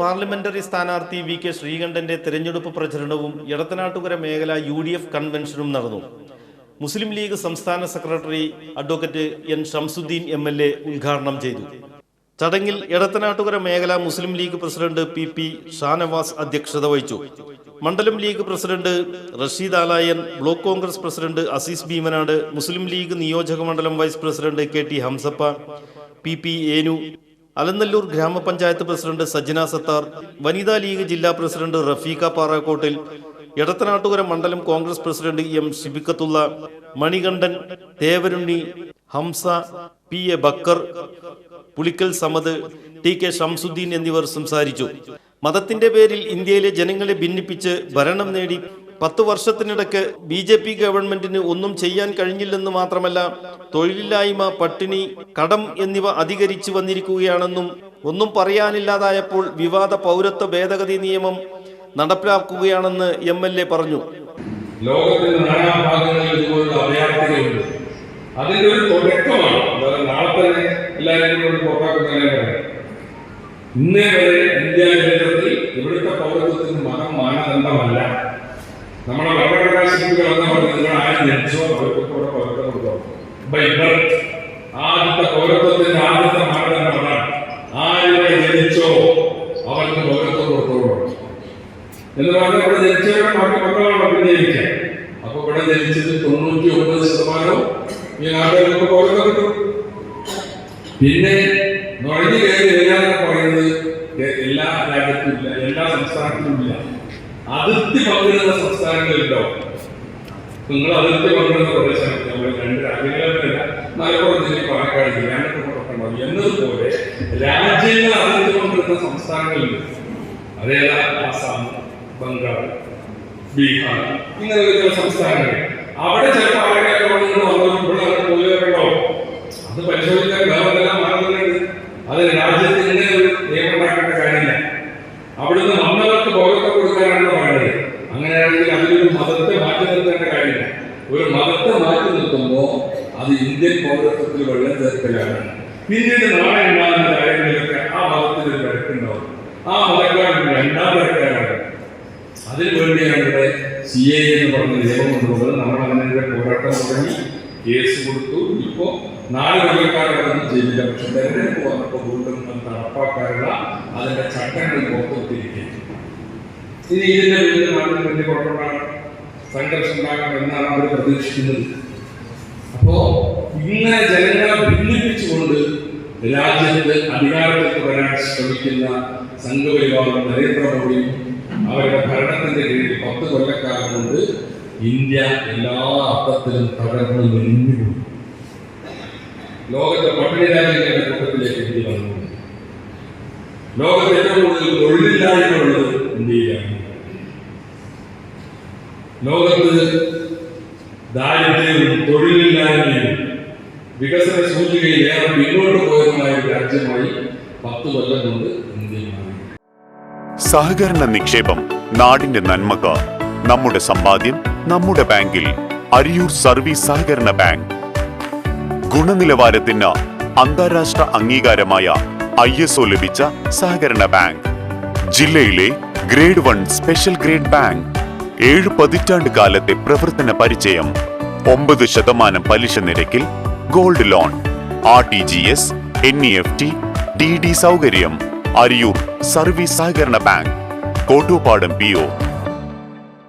Parliamentary സ്ഥാനാർത്ഥി V K ശ്രീകണ്ഠന്റെ തെരഞ്ഞെടുപ്പ് പ്രചരണവും ഇടത്തനാട്ടുകര മേഖല യു ഡി എഫ് കൺവെൻഷനും നടന്നു. മുസ്ലിം ലീഗ് സംസ്ഥാന secretary advocate N Shamsuddin M L A ഉദ്ഘാടനം ചെയ്തു. ചടങ്ങിൽ ഇടത്തനാട്ടുകര മേഖല Muslim League president P P Shanavas അധ്യക്ഷത വഹിച്ചു. മണ്ഡലം league president Rasheed Alayan block Congress president Azeez Bheemanad Muslim League നിയോജക മണ്ഡലം vice president K T Hamsappa P P Enu Alanallur ഗ്രാമപഞ്ചായത്ത് പ്രസിഡന്റ് സജ്ജന സത്താർ വനിതാ ലീഗ് ജില്ലാ പ്രസിഡന്റ് റഫീഖ പാറാക്കോട്ടിൽ എടത്തനാട്ടുകര മണ്ഡലം Congress president M Shibikkathulla Manikandan Thevarunni Hamsa P A Bakkar Pulikkal Samad T K Shamsuddin എന്നിവർ സംസാരിച്ചു. മതത്തിന്റെ പേരിൽ ഇന്ത്യയിലെ ജനങ്ങളെ ഭിന്നിപ്പിച്ച് ഭരണം നേടി പത്തു വർഷത്തിനിടയ്ക്ക് ബി ജെ പി ഗവൺമെന്റിന് ഒന്നും ചെയ്യാൻ കഴിഞ്ഞില്ലെന്ന് മാത്രമല്ല തൊഴിലില്ലായ്മ പട്ടിണി കടം എന്നിവ അധികരിച്ചു വന്നിരിക്കുകയാണെന്നും ഒന്നും പറയാനില്ലാതായപ്പോൾ വിവാദ പൗരത്വ ഭേദഗതി നിയമം നടപ്പിലാക്കുകയാണെന്ന് എം എൽ എ പറഞ്ഞു. ലോകത്തിന്റെ അഭയാർത്ഥികളുണ്ട്. ഒരു ഇന്നേ വരെ ഇന്ത്യ ഇവിടുത്തെ പൗരത്വത്തിന് മതം മാനദണ്ഡമല്ല നമ്മുടെ ഭരണഘടനാ ശില്പികൾ എന്ന് പറഞ്ഞത് നിങ്ങൾ ആരും ജനിച്ചോ അവർക്ക് ഇവിടെ പൗരത്വം കൊടുത്തോ ബൈ ബർത്ത് ആദ്യത്തെ പൗരത്വത്തിന്റെ ആദ്യത്തെ മാനദണ്ഡം ആരിവിടെ ജനിച്ചോ അവർക്ക് പൗരത്വം കൊടുത്തോളൂ. എന്ന് പറഞ്ഞാൽ ഇവിടെ ജനിച്ചവരുടെ അവർക്ക് മക്കളാണ് പിന്നെ ജനിക്കുക അപ്പൊ ഇവിടെ ജനിച്ചത് തൊണ്ണൂറ്റി ഒമ്പത് ശതമാനവും ഈ നാട്ടുകാർക്ക് പൗരത്വം കിട്ടും. പിന്നെ നുഴഞ്ഞു കയറി വരികയെന്ന് പറയുന്നത് എല്ലാ രാജ്യത്തും ഇല്ല എല്ലാ സംസ്ഥാനത്തിലും ഇല്ല. അതിർത്തി പങ്കിടുന്ന സംസ്ഥാനങ്ങളിലോ നിങ്ങൾ അതിർത്തി പങ്കിടുന്ന പ്രദേശം നമ്മൾ രണ്ട് രാജ്യങ്ങളിലല്ല മലപ്പുറം ജില്ല പാലക്കാട് ജില്ല കുഴപ്പമുണ്ടാവും എന്നതുപോലെ രാജ്യങ്ങൾ അതിർത്തി പങ്കിടുന്ന സംസ്ഥാനങ്ങളുണ്ട് അതേതാ ആസാം ബംഗാൾ ബീഹാർ ഇങ്ങനെയുള്ള ചില സംസ്ഥാനങ്ങൾ അവിടെ ചില പാലക്കാട് വന്നു വന്നപ്പോൾ അവിടെ അത് പരിശോധിക്കാൻ വേറെല്ലാം മാർഗങ്ങളുണ്ട്? അത് രാജ്യത്തിന്റെ ഒരു നിയമം ഉണ്ടാക്കേണ്ട കാര്യമില്ല അവിടുന്ന് വന്നവർക്ക് പൗരത്വം കൊടുക്കാനാണ് പറയുന്നത് അങ്ങനെയാണെങ്കിൽ അതിലൊരു മതത്തെ മാറ്റി നിർത്തേണ്ട കാര്യമില്ല ഒരു മതത്തെ മാറ്റി നിർത്തുമ്പോൾ അത് ഇന്ത്യൻ പൗരത്വത്തിൽ വെള്ളം ചേർക്കലാണ് പിന്നീട് നാളെ ഉണ്ടാകുന്ന കാര്യങ്ങളിലൊക്കെ ആ മതത്തിൽ ഒരു വഴക്കുണ്ടാവും. ആ മതക്കാരൻ രണ്ടാം വഴക്കാരാണ് അതിനു വേണ്ടിയാണ് ഇവിടെ സി എ എന്ന് പറഞ്ഞ നിയമം കൊണ്ടുപോകുന്നത് നമ്മൾ അതിനെതിരെ പോരാട്ടം തുടങ്ങി കേസ് കൊടുത്തു. ഇപ്പോ നാല് കൊല്ലക്കാരൊന്നും ചെയ്തില്ല പക്ഷെ തെരഞ്ഞെടുപ്പ് വന്നപ്പോൾ വീണ്ടും നടപ്പാക്കാനുള്ള അതിന്റെ ചട്ടങ്ങൾ പുറത്തുവിട്ടിരിക്കുന്നു ഇനി ഇതിന്റെ വലിയ നാട്ടിൽ വലിയ കുഴപ്പമുണ്ടാകണം സംഘർഷം ഉണ്ടാകണം എന്നാണ് അവർ പ്രതീക്ഷിക്കുന്നത്. അപ്പോ ഇങ്ങനെ ജനങ്ങളെ ഭിന്നിപ്പിച്ചുകൊണ്ട് രാജ്യത്ത് അധികാരത്തിൽ വരാൻ ശ്രമിക്കുന്ന സംഘപരിവാറും നരേന്ദ്രമോദിയും അവരുടെ ഭരണത്തിന്റെ കീഴിൽ പത്ത് കൊല്ലക്കാലം കൊണ്ട് ഇന്ത്യ എല്ലാ അർത്ഥത്തിലും തകർന്ന് നിന്നുപോയി ലോകത്തെ പട്ടിണി രാജ്യങ്ങളുടെ കൂട്ടത്തിലേക്ക് ഇന്ത്യ വന്നു. ലോകത്ത് ഏറ്റവും കൂടുതൽ തൊഴിലില്ലായ്മ ഉള്ളത് ഇന്ത്യയിലാണ്. ലോകത്ത് ദാരിദ്ര്യവും തൊഴിലില്ലായ്മയും വികസന സൂചികയിൽ ഏറെ പിന്നോട്ട് പോയതുമായ ഒരു രാജ്യമായി പത്ത് കൊല്ലം കൊണ്ട് ഇന്ത്യ മാറി. സഹകരണ നിക്ഷേപം നാടിന്റെ നന്മക്ക് നമ്മുടെ സമ്പാദ്യം നമ്മുടെ ബാങ്കിൽ അരിയൂർ സർവീസ് സഹകരണ ബാങ്ക്. ഗുണനിലവാരത്തിന് അന്താരാഷ്ട്ര അംഗീകാരമായ ഐ എസ് ഒ ലഭിച്ച സഹകരണ ബാങ്ക്. ജില്ലയിലെ grade one special grade bank. ഏഴ് പതിറ്റാണ്ട് കാലത്തെ പ്രവർത്തന പരിചയം. ഒമ്പത് ശതമാനം പലിശ നിരക്കിൽ gold loan R T G S N E F T D D സൗകര്യം അരിയൂർ സർവീസ് സഹകരണ ബാങ്ക് കോട്ടൂപ്പാടം പി ഒ